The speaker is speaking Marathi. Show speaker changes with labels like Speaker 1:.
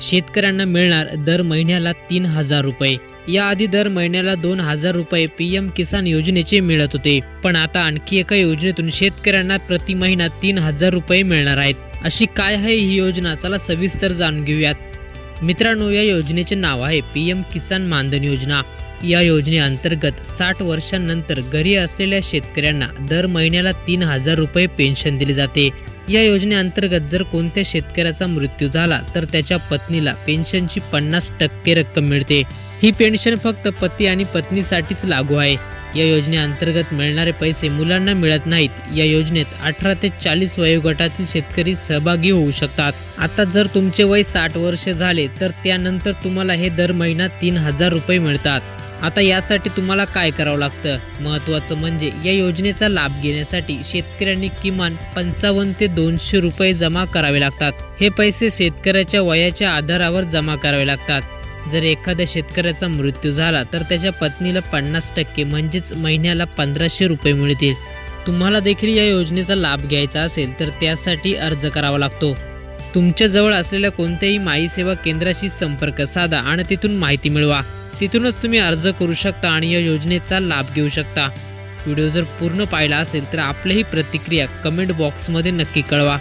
Speaker 1: शेतकऱ्यांना मिळणार दर महिन्याला तीन हजार रुपये. याआधी दर महिन्याला दोन हजार रुपये पी एम किसान योजनेचे मिळत होते. पण आता आणखी एका योजनेतून शेतकऱ्यांना प्रति महिना तीन हजार रुपये मिळणार आहेत. अशी काय आहे ही योजना? चला सविस्तर जाणून घेऊयात. मित्रांनो या योजनेचे नाव आहे पी एम किसान मानधन योजना. या योजनेअंतर्गत साठ वर्षांनंतर घरी असलेल्या शेतकऱ्यांना दर महिन्याला तीन हजार रुपये पेन्शन दिले जाते. या योजनेअंतर्गत जर कोणत्या शेतकऱ्याचा मृत्यू झाला तर त्याच्या पत्नीला पेन्शनची पन्नास टक्के रक्कम मिळते. ही पेन्शन फक्त पती आणि पत्नीसाठीच लागू आहे. या योजनेअंतर्गत मिळणारे पैसे मुलांना मिळत नाहीत. या योजनेत अठरा ते चाळीस वयोगटातील शेतकरी सहभागी होऊ शकतात. आता जर तुमचे वय साठ वर्ष झाले तर त्यानंतर तुम्हाला हे दर महिना तीन हजार रुपये मिळतात. आता यासाठी तुम्हाला काय करावं लागतं? महत्त्वाचं म्हणजे या योजनेचा लाभ घेण्यासाठी शेतकऱ्यांनी किमान पंचावन्न ते दोनशे रुपये जमा करावे लागतात. हे पैसे शेतकऱ्याच्या वयाच्या आधारावर जमा करावे लागतात. जर एखाद्या शेतकऱ्याचा मृत्यू झाला तर त्याच्या पत्नीला पन्नास टक्के म्हणजेच महिन्याला पंधराशे रुपये मिळतील. तुम्हाला देखील या योजनेचा लाभ घ्यायचा असेल तर त्यासाठी अर्ज करावा लागतो. तुमच्या जवळ असलेल्या कोणत्याही माई सेवा केंद्राशी संपर्क साधा आणि तिथून माहिती मिळवा. तिथूनच तुम्ही अर्ज करू शकता आणि या योजनेचा लाभ घेऊ शकता. व्हिडिओ जर पूर्ण पाहिला असेल तर आपलीही प्रतिक्रिया कमेंट बॉक्समध्ये नक्की कळवा.